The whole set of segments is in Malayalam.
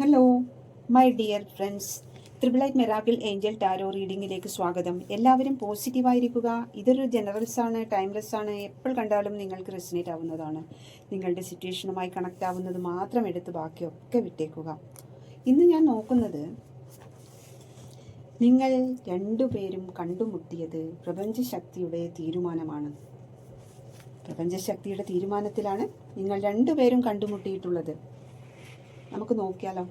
Hello my dear friends triple eight miracle angel tarot റീഡിങ്ങിലേക്ക് സ്വാഗതം. എല്ലാവരും പോസിറ്റീവായിരിക്കുക ഇതൊരു ജനറൽസ് ആണ് ടൈംലെസ് ആണ്. എപ്പോൾ കണ്ടാലും നിങ്ങൾക്ക് റെസിനേറ്റ് ആവുന്നതാണ്. നിങ്ങളുടെ സിറ്റുവേഷനുമായി കണക്റ്റ് ആവുന്നത് മാത്രം എടുത്ത് ബാക്കിയൊക്കെ വിട്ടേക്കുക. ഇന്ന് ഞാൻ നോക്കുന്നത് നിങ്ങൾ രണ്ടുപേരും കണ്ടുമുട്ടിയത് പ്രപഞ്ചശക്തിയുടെ തീരുമാനമാണ്. പ്രപഞ്ചശക്തിയുടെ തീരുമാനത്തിലാണ് നിങ്ങൾ രണ്ടുപേരും കണ്ടുമുട്ടിയിട്ടുള്ളത്. നമുക്ക് നോക്കിയാലോ?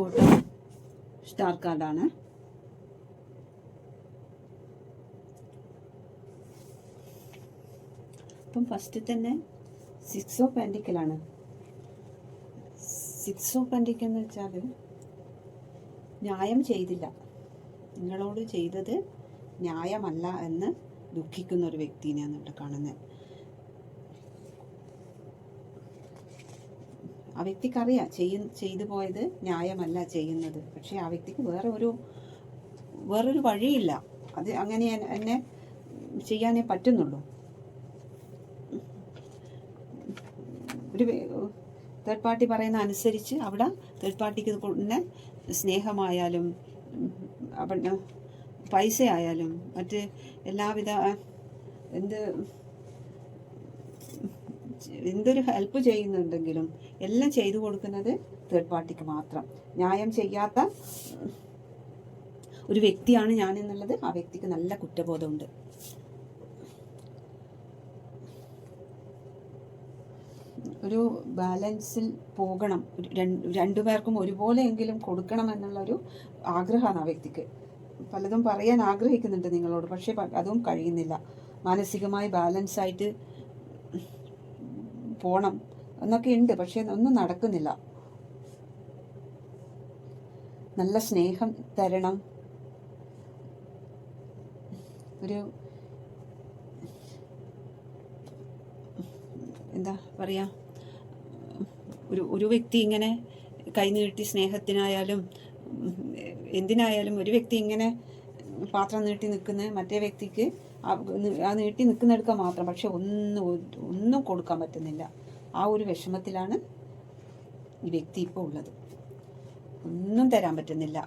ഓട്ടോ സ്റ്റാർ കാർഡാണ് അപ്പം ഫസ്റ്റ് തന്നെ സിക്സ് ഓഫ് പെൻഡിക്കലാണ് സിക്സ് ഓഫ് പെൻഡിക്കൽ എന്ന് വെച്ചാൽ ന്യായം ചെയ്തില്ല. നിങ്ങളോട് ചെയ്തത് ന്യായമല്ല എന്ന് ദുഃഖിക്കുന്ന ഒരു വ്യക്തിനെയാണ് ഇവിടെ കാണുന്നത്. ആ വ്യക്തിക്ക് അറിയാം ചെയ്യ ചെയ്തു പോയത് ന്യായമല്ല ചെയ്യുന്നത്. പക്ഷേ ആ വ്യക്തിക്ക് വേറെ ഒരു വേറൊരു വഴിയില്ല. അത് അങ്ങനെ എന്നെ ചെയ്യാനേ പറ്റുന്നുള്ളൂ. ഒരു തേർഡ് പാർട്ടി പറയുന്ന അനുസരിച്ച് അവിടെ തേർഡ് പാർട്ടിക്ക് തന്നെ സ്നേഹമായാലും പൈസ ആയാലും മറ്റ് എല്ലാവിധ എന്ത് എന്തൊരു ഹെൽപ്പ് ചെയ്യുന്നുണ്ടെങ്കിലും എല്ലാം ചെയ്തു കൊടുക്കുന്നത് തേർഡ് പാർട്ടിക്ക് മാത്രം. ന്യായം ചെയ്യാത്ത ഒരു വ്യക്തിയാണ് ഞാൻ എന്നുള്ളത് ആ വ്യക്തിക്ക് നല്ല കുറ്റബോധമുണ്ട്. ഒരു ബാലൻസിൽ പോകണം. രണ്ടു പേർക്കും ഒരുപോലെയെങ്കിലും കൊടുക്കണം എന്നുള്ളൊരു ആഗ്രഹമാണ് ആ വ്യക്തിക്ക്. പലതും പറയാൻ ആഗ്രഹിക്കുന്നുണ്ട് നിങ്ങളോട് പക്ഷേ അതും കഴിയുന്നില്ല. മാനസികമായി ബാലൻസ് ആയിട്ട് പോണം. എന്നൊക്കെ ഉണ്ട് പക്ഷെ ഒന്നും നടക്കുന്നില്ല. നല്ല സ്നേഹം തരണം. ഒരു എന്താ പറയാ? ഒരു ഒരു വ്യക്തി ഇങ്ങനെ കൈനീട്ടി സ്നേഹത്തിനായാലും എന്തിനായാലും ഒരു വ്യക്തി ഇങ്ങനെ പാത്രം നീട്ടി നിൽക്കുന്ന മറ്റേ വ്യക്തിക്ക് ആ നീട്ടി നിൽക്കുന്നെടുക്കാൻ മാത്രം. പക്ഷെ ഒന്നും ഒന്നും കൊടുക്കാൻ പറ്റുന്നില്ല. ആ ഒരു വിഷമത്തിലാണ് ഈ വ്യക്തി ഇപ്പോൾ ഉള്ളത്. ഒന്നും തരാൻ പറ്റുന്നില്ല.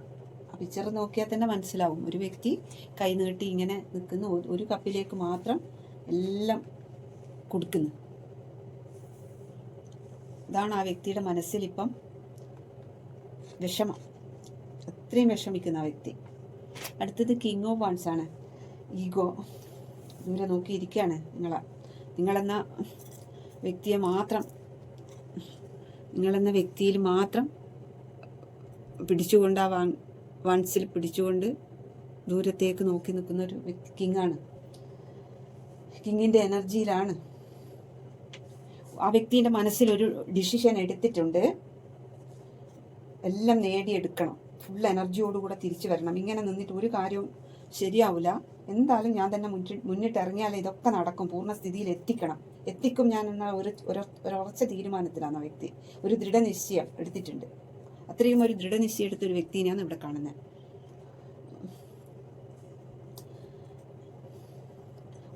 ആ പിക്ചർ നോക്കിയാൽ തന്നെ മനസ്സിലാവും. ഒരു വ്യക്തി കൈ നീട്ടി ഇങ്ങനെ നിൽക്കുന്ന. ഒരു കപ്പിലേക്ക് മാത്രം എല്ലാം കൊടുക്കുന്നു. ഇതാണ് ആ വ്യക്തിയുടെ മനസ്സിലിപ്പം വിഷമം. അത്രയും വിഷമിക്കുന്ന ആ വ്യക്തി. അടുത്തത് കിങ് ഓഫ് വൺസ് ആണ്. ഈഗോ ദൂരെ നോക്കിയിരിക്കുകയാണ് നിങ്ങളെ. നിങ്ങളെന്ന വ്യക്തിയെ മാത്രം നിങ്ങളെന്ന വ്യക്തിയിൽ മാത്രം പിടിച്ചുകൊണ്ട് ആ വൺ വൺസിൽ പിടിച്ചുകൊണ്ട് ദൂരത്തേക്ക് നോക്കി നിൽക്കുന്ന ഒരു വ്യക്തി കിങ്ങാണ്. കിങ്ങിന്റെ എനർജിയിലാണ്. ആ വ്യക്തിന്റെ മനസ്സിൽ ഒരു ഡിസിഷൻ എടുത്തിട്ടുണ്ട്. എല്ലാം നേടിയെടുക്കണം. ഫുൾ എനർജിയോടുകൂടെ തിരിച്ചു വരണം. ഇങ്ങനെ നിന്നിട്ട് ഒരു കാര്യവും ശരിയാവില്ല എന്തായാലും ഞാൻ തന്നെ മുന്നിട്ട് മുന്നിട്ടിറങ്ങിയാലേ ഇതൊക്കെ നടക്കും. പൂർണസ്ഥിതിയിൽ എത്തിക്കണം. എത്തിക്കും ഞാൻ എന്ന ഒരു ഒരു- ഒരു ഉറച്ച തീരുമാനത്തിലാണ് ആ വ്യക്തി. ഒരു ദൃഢനിശ്ചയം എടുത്തിട്ടുണ്ട്. അത്രയും ഒരു ദൃഢനിശ്ചയം എടുത്ത ഒരു വ്യക്തിനെയാണ് ഇവിടെ കാണുന്നത്.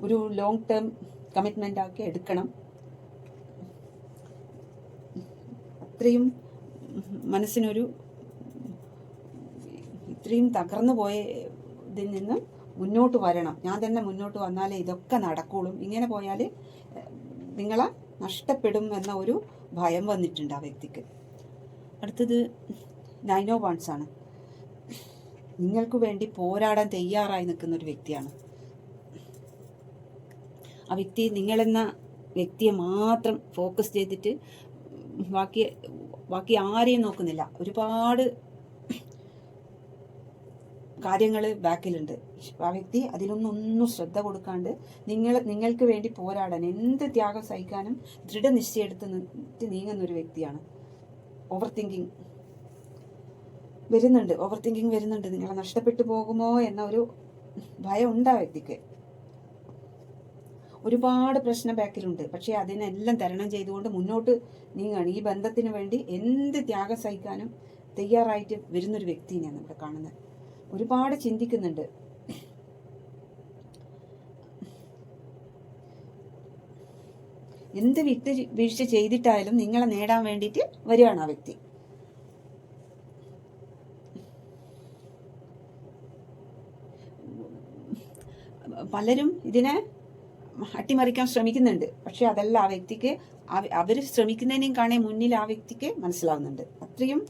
ഒരു ലോങ് ടേം കമ്മിറ്റ്മെന്റ് ആക്കി എടുക്കണം. അത്രയും മനസ്സിനൊരു ഇത്രയും തകർന്നു പോയതിൽ നിന്ന് മുന്നോട്ട് വരണം. ഞാൻ തന്നെ മുന്നോട്ട് വന്നാലേ ഇതൊക്കെ നടക്കുള്ളൂ. ഇങ്ങനെ പോയാൽ നിങ്ങളെ നഷ്ടപ്പെടും എന്ന ഒരു ഭയം വന്നിട്ടുണ്ട് ആ വ്യക്തിക്ക്. അടുത്തത് നൈനോ വൺസ് ആണ്. നിങ്ങൾക്ക് വേണ്ടി പോരാടാൻ തയ്യാറായി നിൽക്കുന്ന ഒരു വ്യക്തിയാണ്. ആ വ്യക്തി നിങ്ങളെന്ന വ്യക്തിയെ മാത്രം ഫോക്കസ് ചെയ്തിട്ട് ബാക്കി ബാക്കി ആരെയും നോക്കുന്നില്ല. ഒരുപാട് കാര്യങ്ങൾ ബാക്കിലുണ്ട്. ആ വ്യക്തി അതിലൊന്നും ഒന്നും ശ്രദ്ധ കൊടുക്കാണ്ട് നിങ്ങൾ നിങ്ങൾക്ക് വേണ്ടി പോരാടാൻ എന്ത് ത്യാഗം സഹിക്കാനും ദൃഢനിശ്ചയം എടുത്ത് നിന്നിട്ട് നീങ്ങുന്ന ഒരു വ്യക്തിയാണ്. ഓവർ തിങ്കിങ് വരുന്നുണ്ട് ഓവർ തിങ്കിങ് വരുന്നുണ്ട്. നിങ്ങളെ നഷ്ടപ്പെട്ടു പോകുമോ എന്ന ഒരു ഭയം ഉണ്ട് ആ വ്യക്തിക്ക്. ഒരുപാട് പ്രശ്നം ബാക്കിലുണ്ട്. പക്ഷേ അതിനെല്ലാം തരണം ചെയ്തുകൊണ്ട് മുന്നോട്ട് നീങ്ങുകയാണ് ഈ ബന്ധത്തിന് വേണ്ടി എന്ത് ത്യാഗം സഹിക്കാനും തയ്യാറായിട്ട് വരുന്നൊരു വ്യക്തിയാണ് നമ്മൾ കാണുന്നത്. ഒരുപാട് ചിന്തിക്കുന്നുണ്ട്. എന്ത് വിട്ട് വീഴ്ച ചെയ്തിട്ടായാലും നിങ്ങളെ നേടാൻ വേണ്ടിയിട്ട് വരികയാണ് ആ വ്യക്തി. പലരും ഇതിനെ അട്ടിമറിക്കാൻ ശ്രമിക്കുന്നുണ്ട്. പക്ഷെ അതല്ല ആ വ്യക്തിക്ക് അവർ ശ്രമിക്കുന്നതിനേയും കാണേ മുന്നിൽ ആ വ്യക്തിക്ക് മനസ്സിലാവുന്നുണ്ട്. അത്രയും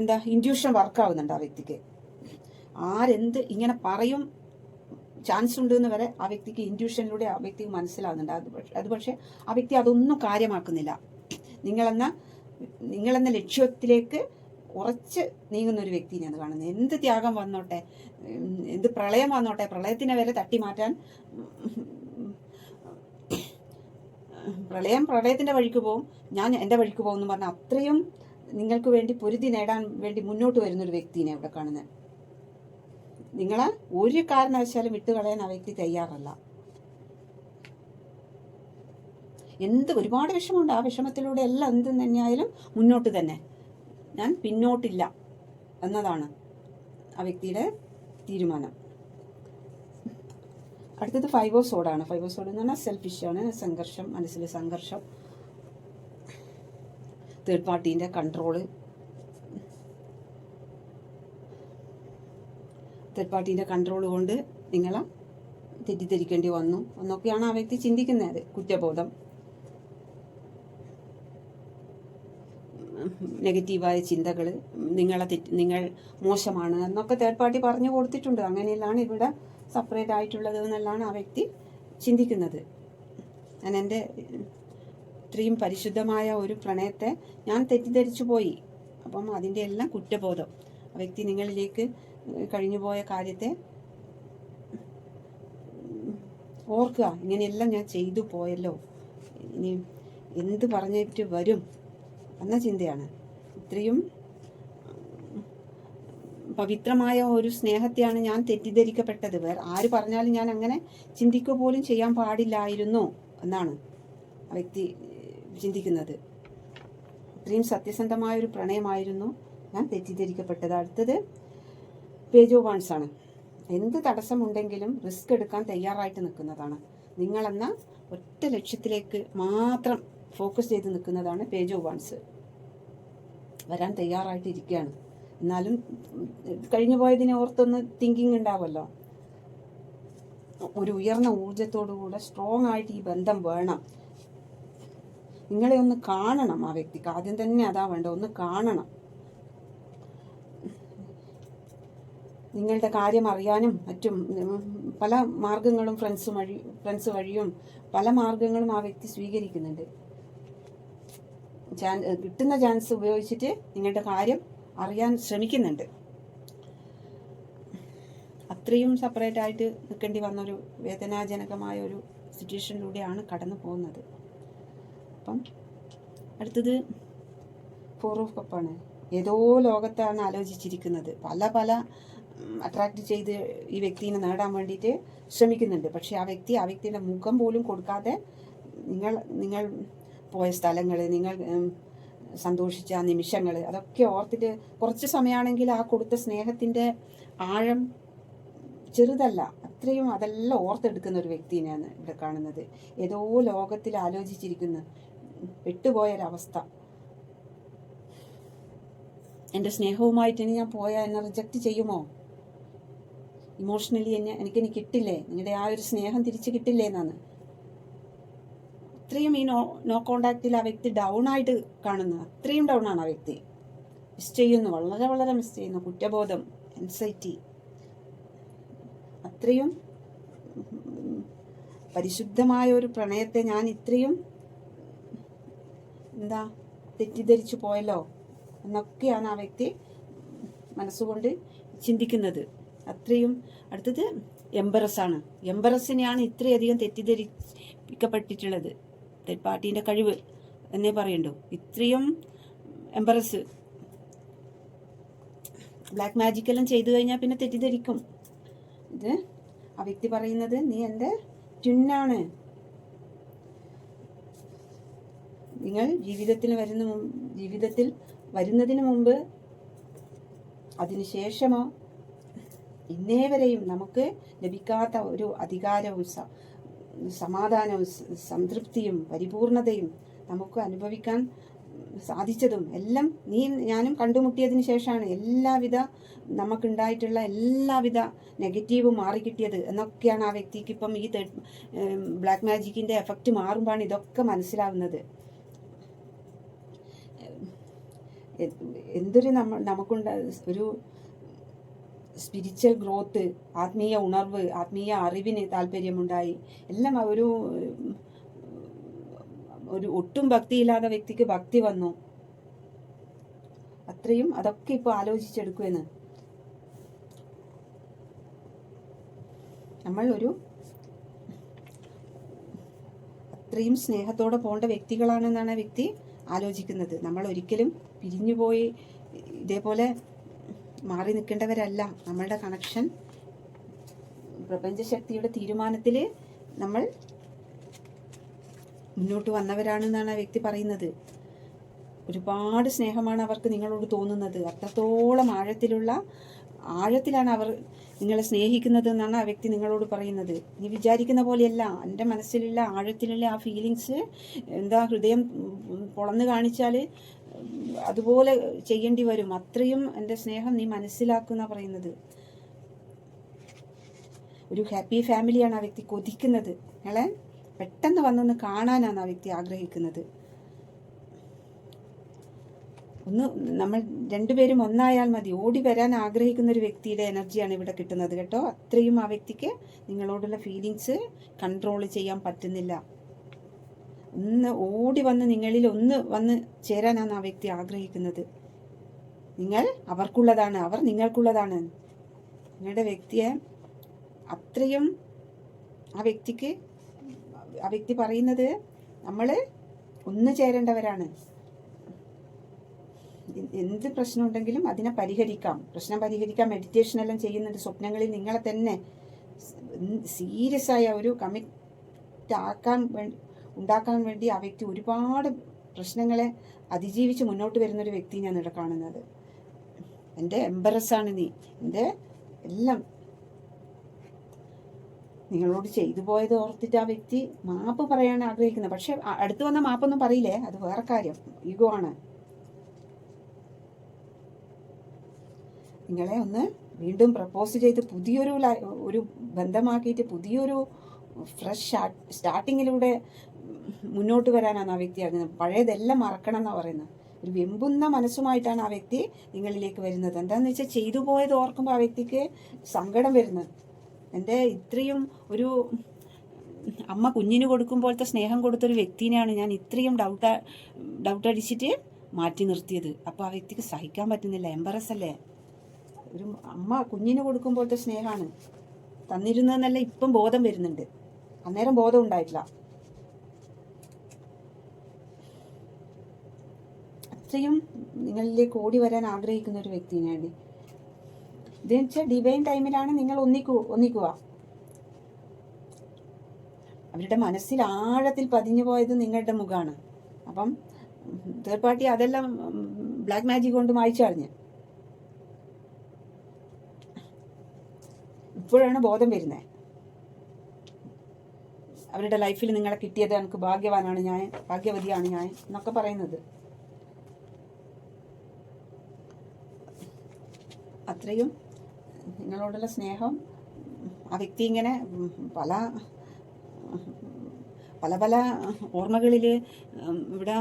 എന്താ ഇൻഡ്യൂഷൻ വർക്കാവുന്നുണ്ട് ആ വ്യക്തിക്ക്. ആരെന്ത് ഇങ്ങനെ പറയും ചാൻസ് ഉണ്ട് എന്ന് വരെ ആ വ്യക്തിക്ക് ഇൻഡ്യൂഷനിലൂടെ ആ വ്യക്തി മനസ്സിലാവുന്നുണ്ട് അത് പക്ഷേ അത് പക്ഷേ ആ വ്യക്തി അതൊന്നും കാര്യമാക്കുന്നില്ല. നിങ്ങളെന്ന നിങ്ങളെന്ന ലക്ഷ്യത്തിലേക്ക് ഉറച്ച് നീങ്ങുന്ന ഒരു വ്യക്തിനെയാണ് കാണുന്നത് എന്ത് ത്യാഗം വന്നോട്ടെ എന്ത് പ്രളയം വന്നോട്ടെ പ്രളയത്തിനെ വരെ തട്ടി മാറ്റാൻ പ്രളയം പ്രളയത്തിന്റെ വഴിക്ക് പോകും ഞാൻ എന്റെ വഴിക്ക് പോകും എന്ന് പറഞ്ഞാൽ അത്രയും നിങ്ങൾക്ക് വേണ്ടി പൊരുതി നേടാൻ വേണ്ടി മുന്നോട്ട് വരുന്ന ഒരു വ്യക്തിനെ ഇവിടെ കാണുന്നത്. നിങ്ങളെ ഒരു കാരണവശാലും വിട്ടുകളയാൻ ആ വ്യക്തി തയ്യാറല്ല. എന്ത് ഒരുപാട് വിഷമമുണ്ട്. ആ വിഷമത്തിലൂടെ എല്ലാം എന്ത് തന്നെയായാലും മുന്നോട്ട് തന്നെ. ഞാൻ പിന്നോട്ടില്ല എന്നതാണ് ആ വ്യക്തിയുടെ തീരുമാനം. അടുത്തത് ഫൈവോ സോഡാണ് ഫൈവോ സോഡ് എന്ന് പറഞ്ഞാൽ സെൽഫിഷാണ് സംഘർഷം മനസ്സിലെ സംഘർഷം. തേർഡ് പാർട്ടീന്റെ കൺട്രോൾ തേർഡ് പാർട്ടീന്റെ കൺട്രോൾ കൊണ്ട് നിങ്ങളെ തെറ്റിദ്ധരിക്കേണ്ടി വന്നു. എന്നൊക്കെയാണ് ആ വ്യക്തി ചിന്തിക്കുന്നത്. കുറ്റബോധം. നെഗറ്റീവായ ചിന്തകൾ നിങ്ങളെ തെറ്റ് നിങ്ങൾ മോശമാണ് എന്നൊക്കെ തേർഡ് പാർട്ടി പറഞ്ഞു കൊടുത്തിട്ടുണ്ട്. അങ്ങനെയെല്ലാം ഇവിടെ സെപ്പറേറ്റ് ആയിട്ടുള്ളത് എന്നെല്ലാം ആ വ്യക്തി ചിന്തിക്കുന്നത്. ഞാൻ എന്റെ ഇത്രയും പരിശുദ്ധമായ ഒരു പ്രണയത്തെ ഞാൻ തെറ്റിദ്ധരിച്ചു പോയി. അപ്പം അതിന്റെ എല്ലാം കുറ്റബോധം. ആ വ്യക്തി നിങ്ങളിലേക്ക് കഴിഞ്ഞുപോയ കാര്യത്തെ ഓർക്കുക. ഇങ്ങനെയെല്ലാം ഞാൻ ചെയ്തു പോയല്ലോ. ഇനി എന്ത് പറഞ്ഞിട്ട് വരും എന്ന ചിന്തയാണ്. ഇത്രയും പവിത്രമായ ഒരു സ്നേഹത്തെയാണ് ഞാൻ തെറ്റിദ്ധരിക്കപ്പെട്ടത്. വേറെ ആര് പറഞ്ഞാലും ഞാൻ അങ്ങനെ ചിന്തിക്കുക പോലും ചെയ്യാൻ പാടില്ലായിരുന്നു എന്നാണ് ആ വ്യക്തി ചിന്തിക്കുന്നത്. ഇത്രയും സത്യസന്ധമായ ഒരു പ്രണയമായിരുന്നു ഞാൻ തെറ്റിദ്ധരിക്കപ്പെട്ടത്. അടുത്തത് പേജോ വൺസ് ആണ് എന്ത് തടസ്സമുണ്ടെങ്കിലും റിസ്ക് എടുക്കാൻ തയ്യാറായിട്ട് നിൽക്കുന്നതാണ്. നിങ്ങളെന്ന ഒറ്റ ലക്ഷ്യത്തിലേക്ക് മാത്രം ഫോക്കസ് ചെയ്ത് നിൽക്കുന്നതാണ് പേജ് ഓഫ് വൺസ് വരാൻ തയ്യാറായിട്ട് ഇരിക്കുകയാണ്. എന്നാലും കഴിഞ്ഞു പോയതിനെ ഓർത്തൊന്ന് തിങ്കിങ് ഉണ്ടാവുമല്ലോ ഒരു ഉയർന്ന ഊർജത്തോടുകൂടെ സ്ട്രോങ് ആയിട്ട് ഈ ബന്ധം വേണം. നിങ്ങളെ ഒന്ന് കാണണം ആ വ്യക്തിക്ക്. ആദ്യം തന്നെ അതാ വേണ്ട ഒന്ന് കാണണം. നിങ്ങളുടെ കാര്യം അറിയാനും മറ്റും പല മാർഗങ്ങളും ഫ്രണ്ട്സ് വഴി ഫ്രണ്ട്സ് വഴിയും പല മാർഗങ്ങളും ആ വ്യക്തി സ്വീകരിക്കുന്നുണ്ട്. ചാൻ കിട്ടുന്ന ചാൻസ് ഉപയോഗിച്ചിട്ട് നിങ്ങളുടെ കാര്യം അറിയാൻ ശ്രമിക്കുന്നുണ്ട്. അത്രയും സെപ്പറേറ്റ് ആയിട്ട് നിൽക്കേണ്ടി വന്നൊരു വേദനാജനകമായ ഒരു സിറ്റുവേഷനിലൂടെയാണ് കടന്നു പോകുന്നത്. അപ്പം അടുത്തത് ഫോർ ഓഫ് കപ്പാണ് ഏതോ ലോകത്താണ് ആലോചിച്ചിരിക്കുന്നത്. പല പല അട്രാക്റ്റ് ചെയ്ത് ഈ വ്യക്തിനെ നേടാൻ വേണ്ടിയിട്ട് ശ്രമിക്കുന്നുണ്ട്. പക്ഷേ ആ വ്യക്തി ആ വ്യക്തിയുടെ മുഖം പോലും കൊടുക്കാതെ നിങ്ങൾ നിങ്ങൾ പോയ സ്ഥലങ്ങൾ നിങ്ങൾ സന്തോഷിച്ച സന്തോഷിച്ച നിമിഷങ്ങൾ അതൊക്കെ ഓർത്തിട്ട് കുറച്ച് സമയമാണെങ്കിൽ ആ കൊടുത്ത സ്നേഹത്തിന്റെ ആഴം ചെറുതല്ല അത്രയും അതെല്ലാം ഓർത്തെടുക്കുന്ന ഒരു വ്യക്തിനെയാണ് ഇവിടെ കാണുന്നത്. ഏതോ ലോകത്തിൽ ആലോചിച്ചിരിക്കുന്ന. പെട്ടുപോയൊരവസ്ഥ. എന്റെ സ്നേഹവുമായിട്ട് ഇനി ഞാൻ പോയാൽ എന്നെ റിജക്റ്റ് ചെയ്യുമോ? ഇമോഷണലി എന്നെ എനിക്കിനി കിട്ടില്ലേ? നിങ്ങളുടെ ആ ഒരു സ്നേഹം തിരിച്ച് കിട്ടില്ലേ എന്നാണ്. അത്രയും ഈ നോ നോ കോണ്ടാക്റ്റിൽ ആ വ്യക്തി ഡൗൺ ആയിട്ട് കാണുന്നു അത്രയും ഡൗൺ ആണ് ആ വ്യക്തി. മിസ് ചെയ്യുന്നു വളരെ വളരെ മിസ് ചെയ്യുന്നു. കുറ്റബോധം എൻസൈറ്റി അത്രയും പരിശുദ്ധമായ ഒരു പ്രണയത്തെ ഞാൻ ഇത്രയും എന്താ തെറ്റിദ്ധരിച്ചു പോയല്ലോ എന്നൊക്കെയാണ് ആ വ്യക്തി മനസ്സുകൊണ്ട് ചിന്തിക്കുന്നത്. അത്രയും അടുത്തത് ആണ്. എംബറസിനെയാണ് ഇത്രയധികം തെറ്റിദ്ധരിപ്പിക്കപ്പെട്ടിട്ടുള്ളത്. തേർഡ് പാർട്ടീന്റെ കഴിവ് എന്നേ പറയണ്ടു. ഇത്രയും എംബറസ് ബ്ലാക്ക് മാജിക് എല്ലാം ചെയ്തു കഴിഞ്ഞാൽ പിന്നെ തെറ്റിദ്ധരിക്കും. ഇത് ആ വ്യക്തി പറയുന്നത് നീ എന്റെ ട്വിന്നാണ് നിങ്ങൾ ജീവിതത്തിൽ വരുന്ന ജീവിതത്തിൽ വരുന്നതിന് മുമ്പ് അതിനുശേഷമോ ഇന്നേ വരെയും നമുക്ക് ലഭിക്കാത്ത ഒരു അധികാരവും സമാധാനവും സംതൃപ്തിയും പരിപൂർണതയും നമുക്ക് അനുഭവിക്കാൻ സാധിച്ചതും എല്ലാം നീ ഞാനും കണ്ടുമുട്ടിയതിന് ശേഷമാണ് എല്ലാവിധ നമുക്കുണ്ടായിട്ടുള്ള എല്ലാവിധ നെഗറ്റീവും മാറിക്കിട്ടിയത് എന്നൊക്കെയാണ് ആ വ്യക്തിക്ക് ഇപ്പം ഈ ബ്ലാക്ക് മാജിക്കിന്റെ എഫക്റ്റ് മാറുമ്പോഴാണ് ഇതൊക്കെ മനസ്സിലാവുന്നത്. എന്തൊരു നമ്മ നമുക്കുണ്ട ഒരു സ്പിരിച്വൽ ഗ്രോത്ത് ആത്മീയ ഉണർവ് ആത്മീയ അറിവിന് താല്പര്യമുണ്ടായി. എല്ലാം ഒരു ഒരു ഒട്ടും ഭക്തിയില്ലാത്ത വ്യക്തിക്ക് ഭക്തി വന്നു. അത്രയും അതൊക്കെ ഇപ്പോൾ ആലോചിച്ചെടുക്കുമെന്ന് നമ്മൾ ഒരു അത്രയും സ്നേഹത്തോടെ പോകേണ്ട വ്യക്തികളാണെന്നാണ് വ്യക്തി ആലോചിക്കുന്നത്. നമ്മൾ ഒരിക്കലും പിരിഞ്ഞുപോയി ഇതേപോലെ മാറി നിൽക്കേണ്ടവരല്ല. നമ്മളുടെ കണക്ഷൻ പ്രപഞ്ചശക്തിയുടെ തീരുമാനത്തിൽ നമ്മൾ മുന്നോട്ട് വന്നവരാണെന്നാണ് ആ വ്യക്തി പറയുന്നത്. ഒരുപാട് സ്നേഹമാണ് അവർക്ക് നിങ്ങളോട് തോന്നുന്നത്. അത്രത്തോളം ആഴത്തിലുള്ള ആഴത്തിലാണ് അവർ നിങ്ങളെ സ്നേഹിക്കുന്നത് എന്നാണ് ആ വ്യക്തി നിങ്ങളോട് പറയുന്നത്. നീ വിചാരിക്കുന്ന പോലെയല്ല. എന്റെ മനസ്സിലുള്ള ആഴത്തിലുള്ള ആ ഫീലിങ്സ് എന്താ ഹൃദയം പൊളന്ന് കാണിച്ചാൽ അതുപോലെ ചെയ്യേണ്ടി വരും. അത്രയും എന്റെ സ്നേഹം നീ മനസ്സിലാക്കുന്ന പറയുന്നത്. ഒരു ഹാപ്പി ഫാമിലിയാണ് ആ വ്യക്തി കൊതിക്കുന്നത്. നിങ്ങളെ പെട്ടെന്ന് വന്നൊന്ന് കാണാനാണ് ആ വ്യക്തി ആഗ്രഹിക്കുന്നത്. ഒന്ന് നമ്മൾ രണ്ടുപേരും ഒന്നായാൽ മതി. ഓടി വരാൻ ആഗ്രഹിക്കുന്ന ഒരു വ്യക്തിയുടെ എനർജിയാണ് ഇവിടെ കിട്ടുന്നത് കേട്ടോ. അത്രയും ആ വ്യക്തിക്ക് നിങ്ങളോടുള്ള ഫീലിങ്സ് കൺട്രോൾ ചെയ്യാൻ പറ്റുന്നില്ല. ഒന്ന് ഓടി വന്ന് നിങ്ങളിൽ ഒന്ന് വന്ന് ചേരാനാണ് ആ വ്യക്തി ആഗ്രഹിക്കുന്നത്. നിങ്ങൾ അവർക്കുള്ളതാണ്. അവർ നിങ്ങൾക്കുള്ളതാണ്. നിങ്ങളുടെ വ്യക്തിയെ അത്രയും ആ വ്യക്തിക്ക് ആ വ്യക്തി പറയുന്നത് നമ്മൾ ഒന്ന് ചേരേണ്ടവരാണ്. എന്ത് പ്രശ്നം ഉണ്ടെങ്കിലും അതിനെ പരിഹരിക്കാം. പ്രശ്നം പരിഹരിക്കാം മെഡിറ്റേഷൻ എല്ലാം ചെയ്യുന്നുണ്ട്. സ്വപ്നങ്ങളിൽ നിങ്ങളെ തന്നെ സീരിയസ് ആയ ഒരു കമ്മിറ്റ് ആക്കാൻ വേണ്ടി ഉണ്ടാക്കാൻ വേണ്ടി ആ വ്യക്തി ഒരുപാട് പ്രശ്നങ്ങളെ അതിജീവിച്ച് മുന്നോട്ട് വരുന്ന ഒരു വ്യക്തി ഞാൻ ഇവിടെ കാണുന്നത്. എന്റെ എംബറസാണ് നീ. എന്റെ എല്ലാം നിങ്ങളോട് ചെയ്തു പോയത് ഓർത്തിട്ട് ആ വ്യക്തി മാപ്പ് പറയാൻ ആഗ്രഹിക്കുന്നത് പക്ഷെ അടുത്ത് വന്ന മാപ്പൊന്നും പറയില്ലേ? അത് വേറെ കാര്യം. ഈഗോ ആണ്. നിങ്ങളെ ഒന്ന് വീണ്ടും പ്രപ്പോസ് ചെയ്ത് പുതിയൊരു ഒരു ബന്ധമാക്കിയിട്ട് പുതിയൊരു ഫ്രഷ് സ്റ്റാർട്ടിങ്ങിലൂടെ മുന്നോട്ട് വരാനാണ് ആ വ്യക്തി അറിഞ്ഞത് പഴയതെല്ലാം മറക്കണം എന്നാണ് പറയുന്നത്. ഒരു വെമ്പുന്ന മനസ്സുമായിട്ടാണ് ആ വ്യക്തി നിങ്ങളിലേക്ക് വരുന്നത്. എന്താണെന്ന് വെച്ചാൽ ചെയ്തു പോയത് ഓർക്കുമ്പോൾ ആ വ്യക്തിക്ക് സങ്കടം വരുന്നത്. എന്റെ ഇത്രയും ഒരു അമ്മ കുഞ്ഞിന് കൊടുക്കുമ്പോഴത്തെ സ്നേഹം കൊടുത്തൊരു വ്യക്തിനെയാണ് ഞാൻ ഇത്രയും ഡൗട്ട് ഡൗട്ട് അടിച്ചിട്ട് മാറ്റി നിർത്തിയത്. അപ്പോൾ ആ വ്യക്തിക്ക് സഹിക്കാൻ പറ്റുന്നില്ല. എംബറസ് അല്ലേ? ഒരു അമ്മ കുഞ്ഞിന് കൊടുക്കുമ്പോഴത്തെ സ്നേഹമാണ് തന്നിരുന്നതെന്നല്ല ഇപ്പം ബോധം വരുന്നുണ്ട്. അന്നേരം ബോധം ഉണ്ടായിട്ടില്ല. അത്രയും നിങ്ങളിലേക്ക് ഓടി വരാൻ ആഗ്രഹിക്കുന്ന ഒരു വ്യക്തിയാണ് ഇതെന്ന് വെച്ചാൽ ഡിവൈൻ ടൈമിലാണ് നിങ്ങൾ ഒന്നിക്കു ഒന്നിക്കുക. അവരുടെ മനസ്സിൽ ആഴത്തിൽ പതിഞ്ഞു പോയത് നിങ്ങളുടെ മുഖമാണ് അപ്പം തേർഡ് പാർട്ടി അതെല്ലാം ബ്ലാക്ക് മാജിക് കൊണ്ട് മായ്ച്ചു കളഞ്ഞ്. ഇപ്പോഴാണ് ബോധം വരുന്നത് അവരുടെ ലൈഫിൽ നിങ്ങളെ കിട്ടിയത് എനിക്ക് ഭാഗ്യവാനാണ് ഞാൻ ഭാഗ്യവതിയാണ് ഞാൻ എന്നൊക്കെ പറയുന്നത്. അത്രയും നിങ്ങളോടുള്ള സ്നേഹം ആ വ്യക്തി ഇങ്ങനെ പല പല പല ഓർമ്മകളിൽ ഇവിടെ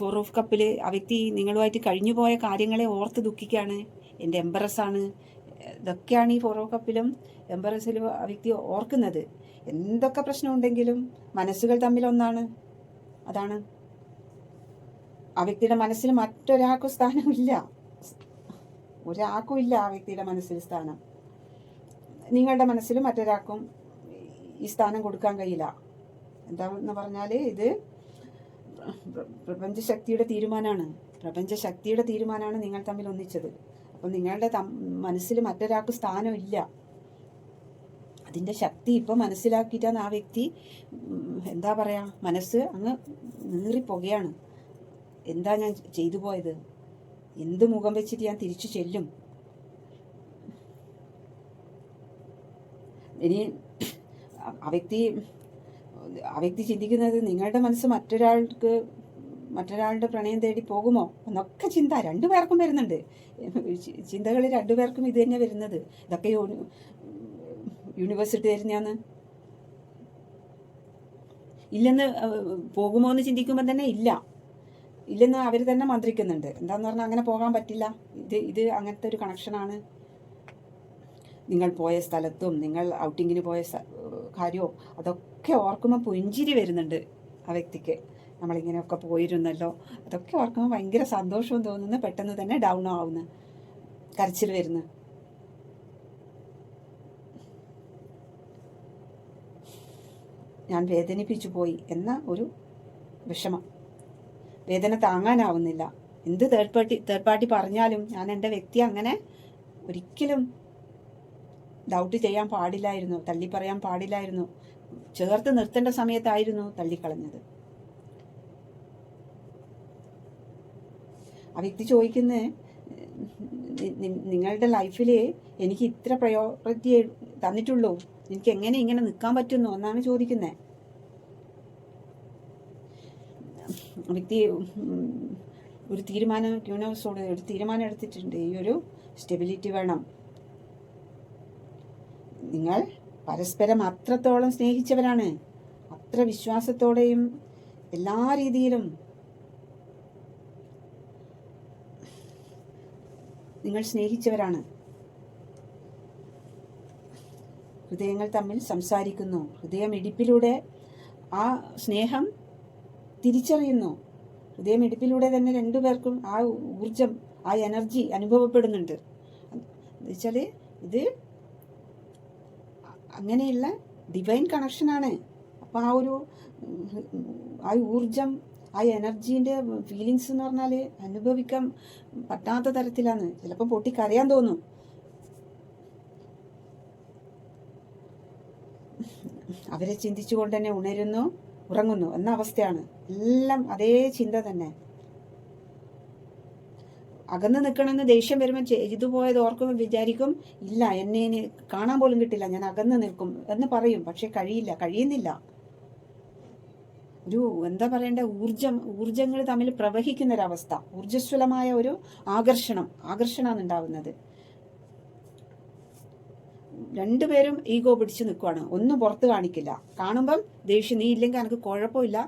ഫോർ ഓഫ് കപ്പിൽ ആ വ്യക്തി നിങ്ങളുമായിട്ട് കഴിഞ്ഞു പോയ കാര്യങ്ങളെ ഓർത്ത് ദുഃഖിക്കുകയാണ്. എന്റെ എംബറസാണ്. ഇതൊക്കെയാണ് ഈ ഫോറോ കപ്പിലും എംബറസിലും ആ വ്യക്തി ഓർക്കുന്നത്. എന്തൊക്കെ പ്രശ്നമുണ്ടെങ്കിലും മനസ്സുകൾ തമ്മിൽ ഒന്നാണ്. അതാണ്. ആ വ്യക്തിയുടെ മനസ്സിൽ മറ്റൊരാൾക്കും സ്ഥാനമില്ല. ഒരാൾക്കും ഇല്ല ആ വ്യക്തിയുടെ മനസ്സിൽ സ്ഥാനം. നിങ്ങളുടെ മനസ്സിൽ മറ്റൊരാൾക്കും ഈ സ്ഥാനം കൊടുക്കാൻ കഴിയില്ല. എന്താന്ന് പറഞ്ഞാൽ ഇത് പ്രപഞ്ചശക്തിയുടെ തീരുമാനമാണ്. പ്രപഞ്ചശക്തിയുടെ തീരുമാനമാണ് നിങ്ങൾ തമ്മിൽ ഒന്നിച്ചത്. അപ്പം നിങ്ങളുടെ മനസ്സിൽ മറ്റൊരാൾക്ക് സ്ഥാനമില്ല അതിന്റെ ശക്തി ഇപ്പം മനസ്സിലാക്കിയിട്ടാണ് ആ വ്യക്തി എന്താ പറയുക മനസ്സ് അങ്ങ് നീറിപ്പോകുകയാണ് എന്താ ഞാൻ ചെയ്തു പോയത്? എന്ത് മുഖം വെച്ചിട്ട് ഞാൻ തിരിച്ചു ചെല്ലും? ഇനി ആ- വ്യക്തി ആ വ്യക്തി ചിന്തിക്കുന്നത് നിങ്ങളുടെ മനസ്സ് മറ്റൊരാൾക്ക് മറ്റൊരാളുടെ പ്രണയം തേടി പോകുമോ എന്നൊക്കെ ചിന്ത രണ്ടുപേർക്കും വരുന്നുണ്ട്. ചിന്തകളിൽ ചിന്തകൾ രണ്ടുപേർക്കും ഇത് തന്നെ വരുന്നത്. ഇതൊക്കെ യൂണി- യൂണിവേഴ്സിറ്റി തരുന്നതാണ്. ഇല്ലെന്ന് പോകുമോ എന്ന് ചിന്തിക്കുമ്പോൾ തന്നെ ഇല്ല. ഇല്ലെന്ന് അവർ തന്നെ മന്ത്രിക്കുന്നുണ്ട്. എന്താന്ന് പറഞ്ഞാൽ അങ്ങനെ പോകാൻ പറ്റില്ല. ഇത് ഇത് അങ്ങനത്തെ ഒരു കണക്ഷനാണ്. നിങ്ങൾ പോയ സ്ഥലത്തും നിങ്ങൾ ഔട്ടിങ്ങിന് പോയ കാര്യവും അതൊക്കെ ഓർക്കുമ്പോൾ പുഞ്ചിരി വരുന്നുണ്ട് ആ വ്യക്തിക്ക്. നമ്മളിങ്ങനെയൊക്കെ പോയിരുന്നല്ലോ. അതൊക്കെ ഓർക്കുമ്പോൾ ഭയങ്കര സന്തോഷവും തോന്നുന്നു പെട്ടെന്ന് തന്നെ ഡൗൺ ആവുന്നു കരച്ചിൽ വരുന്നു. ഞാൻ വേദനിപ്പിച്ചു പോയി എന്ന ഒരു വിഷമം. വേദന താങ്ങാനാവുന്നില്ല. എന്ത് തേർഡ് പാർട്ടി തേർഡ് പാർട്ടി പറഞ്ഞാലും ഞാൻ എന്റെ വ്യക്തി അങ്ങനെ ഒരിക്കലും ഡൗട്ട് ചെയ്യാൻ പാടില്ലായിരുന്നു തള്ളി പറയാൻ പാടില്ലായിരുന്നു. ചേർത്ത് നിർത്തേണ്ട സമയത്തായിരുന്നു തള്ളിക്കളഞ്ഞത്. ആ വ്യക്തി ചോദിക്കുന്നത് നിങ്ങളുടെ ലൈഫിൽ എനിക്ക് ഇത്ര പ്രയോറിറ്റി തന്നിട്ടുള്ളൂ. എനിക്ക് എങ്ങനെ ഇങ്ങനെ നിൽക്കാൻ പറ്റുന്നു? എന്നാണ് ചോദിക്കുന്നത് വ്യക്തി ഒരു തീരുമാനം യൂണിവേഴ്സോട് ഒരു തീരുമാനം എടുത്തിട്ടുണ്ട്. ഈ ഒരു സ്റ്റെബിലിറ്റി വേണം. നിങ്ങൾ പരസ്പരം അത്രത്തോളം സ്നേഹിച്ചവരാണ്. അത്ര വിശ്വാസത്തോടെയും എല്ലാ രീതിയിലും നിങ്ങൾ സ്നേഹിച്ചവരാണ്. ഹൃദയങ്ങൾ തമ്മിൽ സംസാരിക്കുന്നു. ഹൃദയം ഇടിപ്പിലൂടെ ആ സ്നേഹം തിരിച്ചറിയുന്നു. ഹൃദയം ഇടിപ്പിലൂടെ തന്നെ രണ്ടുപേർക്കും ആ ഊർജം ആ എനർജി അനുഭവപ്പെടുന്നുണ്ട്. എന്നുവെച്ചാൽ ഇത് അങ്ങനെയുള്ള ഡിവൈൻ കണക്ഷനാണ് അപ്പോൾ ആ ഒരു ആ ഊർജം ആ എനർജീന്റെ ഫീലിങ്സ് എന്ന് പറഞ്ഞാൽ അനുഭവിക്കാൻ പറ്റാത്ത തരത്തിലാണ്. ചിലപ്പോൾ പൊട്ടി കരയാൻ തോന്നും. അവരെ ചിന്തിച്ചുകൊണ്ട് തന്നെ ഉണരുന്നു ഉറങ്ങുന്നു എന്ന അവസ്ഥയാണ്. എല്ലാം അതേ ചിന്ത തന്നെ. അകന്ന് നിൽക്കണമെന്ന് ദേഷ്യം വരുമ്പോൾ ചെയ്തു പോയത് ഓർക്കുമ്പോൾ വിചാരിക്കും ഇല്ല എന്നെ കാണാൻ പോലും കിട്ടില്ല ഞാൻ അകന്ന് നിൽക്കും എന്ന് പറയും. പക്ഷെ കഴിയില്ല കഴിയുന്നില്ല. ഒരു എന്താ പറയേണ്ട ഊർജം ഊർജങ്ങൾ തമ്മിൽ പ്രവഹിക്കുന്ന ഒരവസ്ഥ ഊർജസ്വലമായ ഒരു ആകർഷണം ആകർഷണമാണ് ഉണ്ടാവുന്നത്. രണ്ടുപേരും ഈഗോ പിടിച്ച് നിൽക്കുവാണ്. ഒന്നും പുറത്ത് കാണിക്കില്ല. കാണുമ്പം ദേഷ്യം നീ ഇല്ലെങ്കിൽ എനിക്ക് കുഴപ്പമില്ല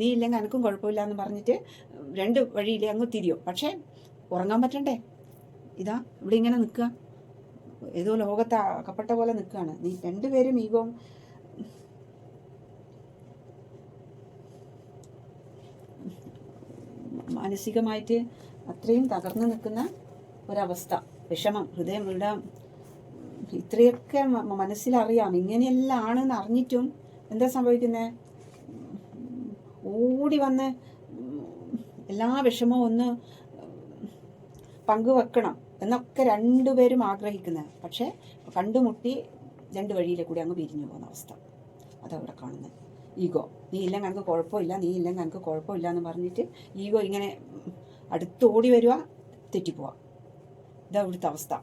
നീ ഇല്ലെങ്കിൽ എനിക്കും കുഴപ്പമില്ല എന്ന് പറഞ്ഞിട്ട് രണ്ട് വഴിയിലേ അങ്ങ് തിരിയും. പക്ഷേ ഉറങ്ങാൻ പറ്റണ്ടേ? ഇതാ ഇവിടെ ഇങ്ങനെ നിൽക്കുക. ഏതോ ലോകത്ത് അകപ്പെട്ട പോലെ നിൽക്കുകയാണ്. നീ രണ്ടുപേരും ഈഗോ മാനസികമായിട്ട് അത്രയും തകർന്നു നിൽക്കുന്ന ഒരവസ്ഥ. വിഷമം ഹൃദയം ഇവിടെ ഇത്രയൊക്കെ മനസ്സിലറിയാം. ഇങ്ങനെയെല്ലാം അറിഞ്ഞിട്ടും എന്താ സംഭവിക്കുന്നത് ഓടി വന്ന് എല്ലാ വിഷമവും ഒന്ന് പങ്കുവെക്കണം എന്നൊക്കെ രണ്ടുപേരും ആഗ്രഹിക്കുന്നത് പക്ഷേ കണ്ടുമുട്ടി രണ്ട് വഴിയിലെ കൂടി അങ്ങ് പിരിഞ്ഞു പോകുന്ന അവസ്ഥ. അതവിടെ കാണുന്നത് ഈഗോ. നീ ഇല്ലെങ്കിൽ എനിക്ക് കുഴപ്പമില്ല നീ ഇല്ലെങ്കിൽ എനിക്ക് കുഴപ്പമില്ല എന്ന് പറഞ്ഞിട്ട് ഈഗോ ഇങ്ങനെ അടുത്ത് ഓടി വരിക തെറ്റിപ്പോവാ. ഇതാ ഇവിടുത്തെ അവസ്ഥ.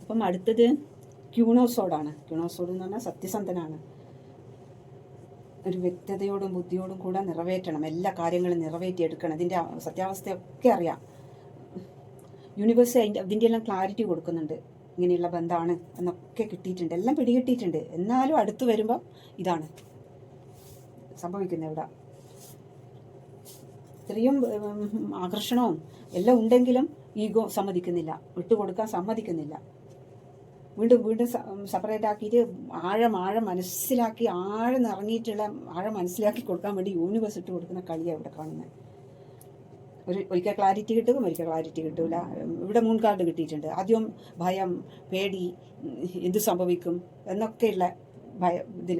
അപ്പം അടുത്തത് ക്യൂണോസോഡാണ്. ക്യൂണോസോഡ് എന്ന് പറഞ്ഞാൽ സത്യസന്ധനാണ്. ഒരു വ്യക്തതയോടും ബുദ്ധിയോടും കൂടെ നിറവേറ്റണം. എല്ലാ കാര്യങ്ങളും നിറവേറ്റിയെടുക്കണം. ഇതിന്റെ സത്യാവസ്ഥയൊക്കെ അറിയാം. യൂണിവേഴ്സ് അതിന്റെ അതിന്റെ എല്ലാം ക്ലാരിറ്റി കൊടുക്കുന്നുണ്ട്. ഇങ്ങനെയുള്ള ബന്ധമാണ് എന്നൊക്കെ കിട്ടിയിട്ടുണ്ട്. എല്ലാം പിടികിട്ടിയിട്ടുണ്ട്. എന്നാലും അടുത്ത് വരുമ്പം ഇതാണ് സംഭവിക്കുന്നത് ഇവിടെ. ഇത്രയും ആകർഷണവും എല്ലാം ഉണ്ടെങ്കിലും ഈഗോ സമ്മതിക്കുന്നില്ല. വിട്ടുകൊടുക്കാൻ സമ്മതിക്കുന്നില്ല. വീണ്ടും വീണ്ടും സെപ്പറേറ്റ് ആക്കിയിട്ട് ആഴം ആഴം മനസ്സിലാക്കി ആഴം നിറങ്ങിയിട്ടുള്ള ആഴം മനസ്സിലാക്കി കൊടുക്കാൻ വേണ്ടി യൂണിവേഴ്സ് ഇട്ട് കൊടുക്കുന്ന കളിയാണ് ഇവിടെ കാണുന്നത്. ഒരു ഒരിക്കൽ ക്ലാരിറ്റി കിട്ടും ഒരിക്കൽ ക്ലാരിറ്റി കിട്ടൂല. ഇവിടെ മൂൺ കാർഡ് കിട്ടിയിട്ടുണ്ട്. ആദ്യം ഭയം പേടി എന്ത് സംഭവിക്കും എന്നൊക്കെയുള്ള ഭയ ഇതിൽ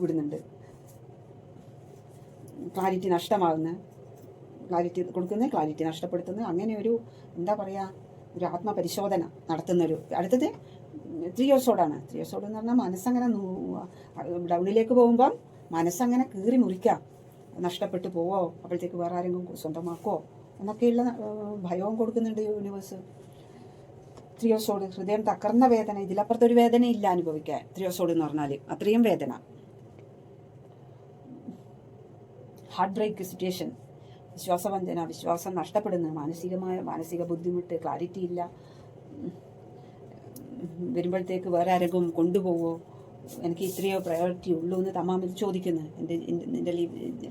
വിടുന്നുണ്ട്. ക്ലാരിറ്റി നഷ്ടമാകുന്ന ക്ലാരിറ്റി കൊടുക്കുന്ന ക്ലാരിറ്റി നഷ്ടപ്പെടുത്തുന്ന അങ്ങനെ ഒരു എന്താ പറയുക ഒരു ആത്മപരിശോധന നടത്തുന്നൊരു അടുത്തത് ത്രിയോസോഡാണ് ത്രിയോസോഡ് എന്ന് പറഞ്ഞാൽ മനസ്സങ്ങനെ ഡൗണിലേക്ക് പോകുമ്പം മനസ്സങ്ങനെ കീറി മുറിക്കാം. നഷ്ടപ്പെട്ടു പോവോ അപ്പോഴത്തേക്ക് വേറെ ആരെങ്കിലും സ്വന്തമാക്കോ എന്നൊക്കെയുള്ള ഭയവും കൊടുക്കുന്നുണ്ട് യൂണിവേഴ്സ് ത്രിയോസോഡ് ഹൃദയം തകർന്ന വേദന. ഇതിലപ്പുറത്തൊരു ഇല്ല അനുഭവിക്കാൻ. ത്രിയോസോഡ് എന്ന് പറഞ്ഞാൽ അത്രയും വേദന. ഹാർട്ട് ബ്രേക്ക് സിറ്റുവേഷൻ വിശ്വാസവഞ്ചന വിശ്വാസം നഷ്ടപ്പെടുന്നു. മാനസികമായ മാനസിക ബുദ്ധിമുട്ട് ക്ലാരിറ്റി ഇല്ല. വരുമ്പോഴത്തേക്ക് വേറെ ആരെങ്കിലും കൊണ്ടുപോവോ? എനിക്ക് ഇത്രയോ പ്രയോറിറ്റി ഉള്ളൂ എന്ന് തമാമിൽ ചോദിക്കുന്നത് എന്റെ നിന്റെ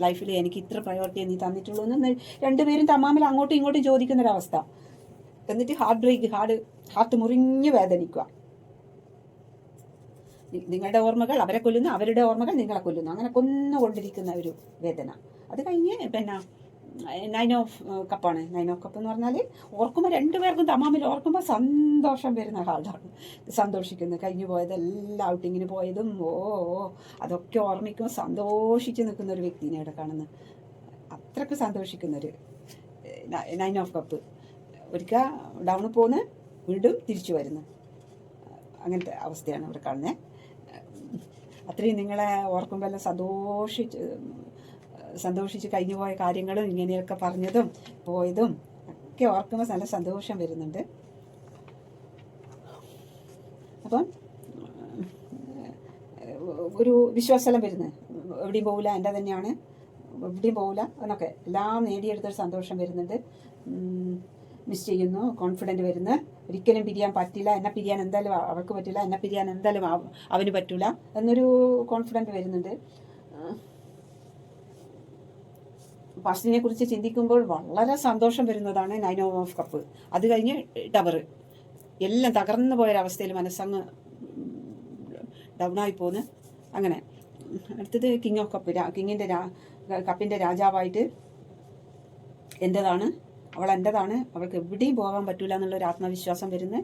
ലൈഫിൽ എനിക്ക് ഇത്ര പ്രയോറിറ്റി നീ തന്നിട്ടുള്ളൂ എന്ന് രണ്ടുപേരും തമാമിൽ അങ്ങോട്ടും ഇങ്ങോട്ടും ചോദിക്കുന്നൊരവസ്ഥ. എന്നിട്ട് ഹാർട്ട് ബ്രേക്ക് ഹാർട്ട് ഹാർട്ട് മുറിഞ്ഞ് വേദനിക്കുക. നിങ്ങളുടെ ഓർമ്മകൾ അവരെ കൊല്ലുന്നു അവരുടെ ഓർമ്മകൾ നിങ്ങളെ കൊല്ലുന്നു. അങ്ങനെ കൊന്നുകൊണ്ടിരിക്കുന്ന ഒരു വേദന. അത് കഴിഞ്ഞ് പിന്നെ നൈൻ ഓഫ് കപ്പാണ് നൈൻ ഓഫ് കപ്പ് എന്ന് പറഞ്ഞാൽ ഓർക്കുമ്പോൾ രണ്ടുപേർക്കും തമാമിൽ ഓർക്കുമ്പോൾ സന്തോഷം വരുന്ന ഹാർഡാണ് സന്തോഷിക്കുന്നു. കഴിഞ്ഞു പോയതെല്ലാം ഔട്ടിങ്ങിന് പോയതും ഓ അതൊക്കെ ഓർമ്മിക്കുമ്പോൾ സന്തോഷിച്ച് നിൽക്കുന്ന ഒരു വ്യക്തിനെ ഇവിടെ കാണുന്നത് അത്രയ്ക്ക് സന്തോഷിക്കുന്നൊരു നൈൻ ഓഫ് കപ്പ് ഒരിക്കൽ ഡൗണിൽ പോകുന്നു വീണ്ടും തിരിച്ചു വരുന്നു. അങ്ങനത്തെ അവസ്ഥയാണ് ഇവിടെ കാണുന്നത് അത്രയും നിങ്ങളെ ഓർക്കുമ്പോൾ എല്ലാം സന്തോഷിച്ച് സന്തോഷിച്ച് കഴിഞ്ഞു പോയ കാര്യങ്ങളും ഇങ്ങനെയൊക്കെ പറഞ്ഞതും പോയതും ഒക്കെ ഓർക്കുമ്പോൾ നല്ല സന്തോഷം വരുന്നുണ്ട്. അപ്പം ഒരു വിശ്വാസം വരുന്നത് എവിടെയും പോകില്ല എന്റെ തന്നെയാണ്. എവിടെയും പോകില്ല എന്നൊക്കെ എല്ലാം നേടിയെടുത്തൊരു സന്തോഷം വരുന്നുണ്ട്. മിസ് ചെയ്യുന്നു കോൺഫിഡന്റ് വരുന്നു. ഒരിക്കലും പിരിയാൻ പറ്റില്ല എന്നെ പിരിയാൻ എന്തായാലും അവ- അവൾക്ക് പറ്റില്ല എന്നെ പിരിയാൻ എന്തായാലും അവ- അവന് പറ്റില്ല എന്നൊരു കോൺഫിഡന്റ് വരുന്നുണ്ട്. ഫസ്റ്റിനെ കുറിച്ച് ചിന്തിക്കുമ്പോൾ വളരെ സന്തോഷം വരുന്നതാണ് നൈൻ ഓഫ് കപ്പ്. അത് കഴിഞ്ഞ് ടവർ എല്ലാം തകർന്നു പോയൊരവസ്ഥയിൽ മനസ്സങ്ങ് ഡൗണായി പോന്ന്. അങ്ങനെ. അടുത്തത് കിങ് ഓഫ് കപ്പ് കിങ്ങിന്റെ രാ കപ്പിന്റെ രാജാവായിട്ട് എന്റെതാണ് അവൾ എന്റെതാണ് അവൾക്ക് എവിടെയും പോകാൻ പറ്റില്ല എന്നുള്ള ഒരു ആത്മവിശ്വാസം വരുന്ന.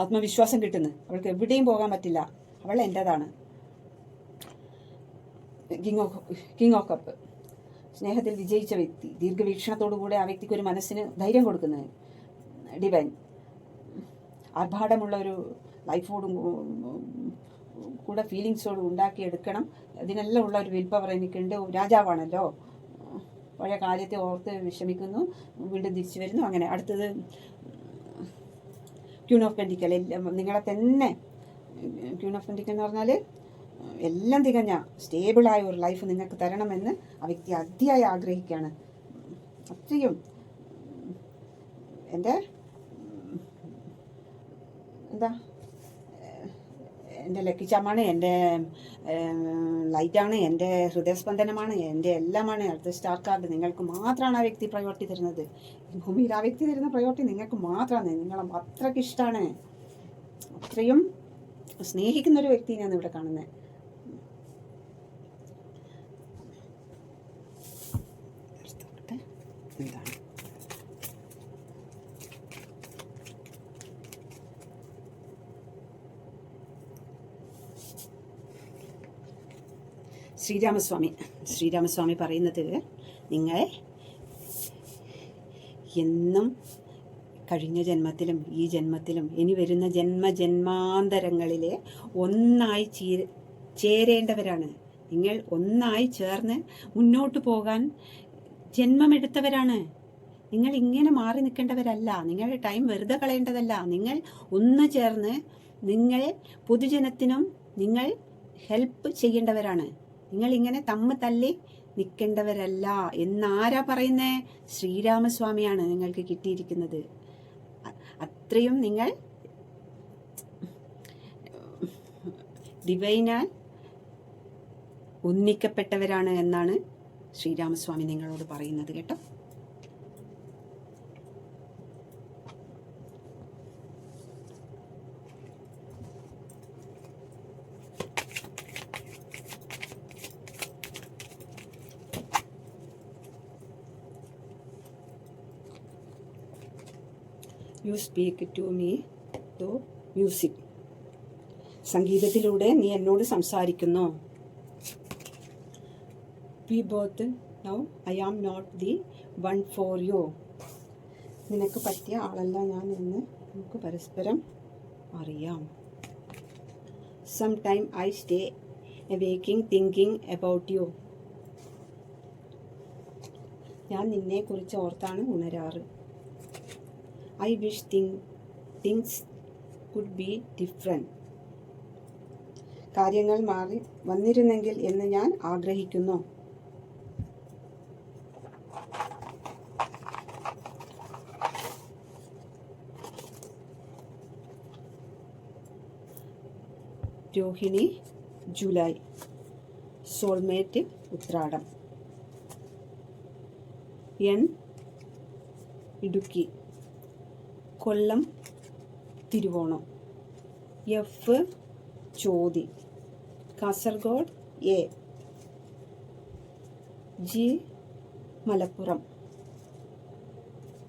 ആത്മവിശ്വാസം കിട്ടുന്നു. അവൾക്ക് എവിടെയും പോകാൻ പറ്റില്ല. അവൾ എന്റെതാണ് king of king of cup സ്നേഹത്തിൽ വിജയിച്ച വ്യക്തി. ദീർഘവീക്ഷണത്തോടുകൂടെ ആ വ്യക്തിക്ക് ഒരു മനസ്സിന് ധൈര്യം കൊടുക്കുന്നത് ഡിവൈൻ. ആർഭാടമുള്ള ഒരു ലൈഫോടും കൂടെ ഫീലിങ്സോടും ഉണ്ടാക്കിയെടുക്കണം. അതിനെല്ലാം ഉള്ള ഒരു വിൽ പവർ എനിക്കുണ്ട് രാജാവാണല്ലോ. പഴയ കാര്യത്തെ ഓർത്ത് വിഷമിക്കുന്നു. വീണ്ടും തിരിച്ചു വരുന്നു. അങ്ങനെ അടുത്തത് ക്യൂൺ ഓഫ് പെന്റിക്കൽ നിങ്ങളെ തന്നെ ക്യൂൺ ഓഫ് പെന്റിക്കൽ എന്ന് പറഞ്ഞാൽ എല്ലാം തികഞ്ഞ സ്റ്റേബിളായ ഒരു ലൈഫ് നിങ്ങൾക്ക് തരണമെന്ന് ആ വ്യക്തി അതിയായി ആഗ്രഹിക്കുകയാണ്. അത്രയും എന്റെ എന്താ? എന്റെ ലക്കിച്ചമാണ് എന്റെ ലൈറ്റാണ് എന്റെ ഹൃദയസ്പന്ദനമാണ് എന്റെ എല്ലാമാണ്. അടുത്ത സ്റ്റാർ കാർഡ് നിങ്ങൾക്ക് മാത്രമാണ് ആ വ്യക്തി പ്രയോറിറ്റി തരുന്നത്. ഭൂമിയിൽ ആ വ്യക്തി തരുന്ന പ്രയോറിറ്റി നിങ്ങൾക്ക് മാത്രമാണ്. നിങ്ങൾ അത്രയ്ക്ക് ഇഷ്ടമാണ്. അത്രയും സ്നേഹിക്കുന്ന ഒരു വ്യക്തിയാണ് ഇവിടെ കാണുന്നത്. ശ്രീരാമസ്വാമി. ശ്രീരാമസ്വാമി പറയുന്നത് നിങ്ങൾ എന്നും കഴിഞ്ഞ ജന്മത്തിലും ഈ ജന്മത്തിലും ഇനി വരുന്ന ജന്മജന്മാന്തരങ്ങളിലെ ഒന്നായി ചീ ചേരേണ്ടവരാണ്. നിങ്ങൾ ഒന്നായി ചേർന്ന് മുന്നോട്ട് പോകാൻ ജന്മമെടുത്തവരാണ്. നിങ്ങൾ ഇങ്ങനെ മാറി നിൽക്കേണ്ടവരല്ല. നിങ്ങളുടെ ടൈം വെറുതെ കളയേണ്ടതല്ല. നിങ്ങൾ ഒന്ന് ചേർന്ന് നിങ്ങൾ പൊതുജനത്തിനും നിങ്ങൾ ഹെൽപ്പ് ചെയ്യേണ്ടവരാണ്. നിങ്ങൾ ഇങ്ങനെ തമ്മ് തല്ലി നിൽക്കേണ്ടവരല്ല എന്നാരാ പറയുന്നേ? ശ്രീരാമസ്വാമിയാണ് നിങ്ങൾക്ക് കിട്ടിയിരിക്കുന്നത്. അത്രയും നിങ്ങൾ ഡിവൈനാൽ ഒന്നിക്കപ്പെട്ടവരാണ് എന്നാണ് ശ്രീരാമസ്വാമി നിങ്ങളോട് പറയുന്നത് കേട്ടോ. You speak to me to music സംഗീതത്തിലൂടെ നീ എന്നോട് സംസാരിക്കുന്നു. We both now I am not the one for you നിനക്ക് പറ്റിയ ആളല്ല ഞാൻ എന്ന് നമുക്ക് പരസ്പരം അറിയാം. Some time I stay waking thinking about you ഞാൻ നിന്നെക്കുറിച്ച് ഓർത്താണ് ഉണരാറ്. I wish thing things could be different കാര്യങ്ങൾ മാറി വന്നിരുന്നെങ്കിൽ എന്ന് ഞാൻ ആഗ്രഹിക്കുന്നു. Rohini July. Soulmate Uthradam. N Idukki. Kollam Thiruvonam. F Chothi. Kasaragod A G Malappuram.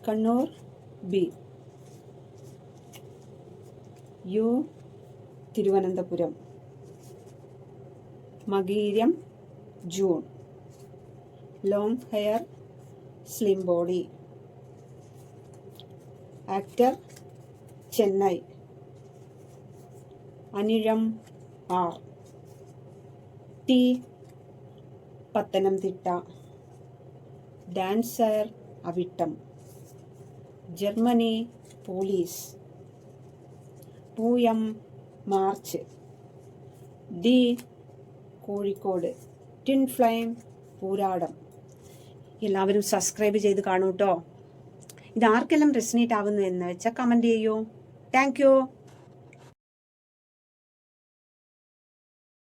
Kannur B U Thiruvananthapuram. Makeeram June long hair slim body actor Chennai. Anizham R. T. Pathanamthitta. Dancer Avittam. Germany police. Pooyam March. D. Kozhikode. Twin flame Pooradam. എല്ലാവരും സബ്സ്ക്രൈബ് ചെയ്ത് കാണൂ കേട്ടോ ഇത് ആർക്കെല്ലാം റെസിനേറ്റ് ആവുന്നു എന്ന് വെച്ചാൽ കമന്റ് ചെയ്യൂ. താങ്ക്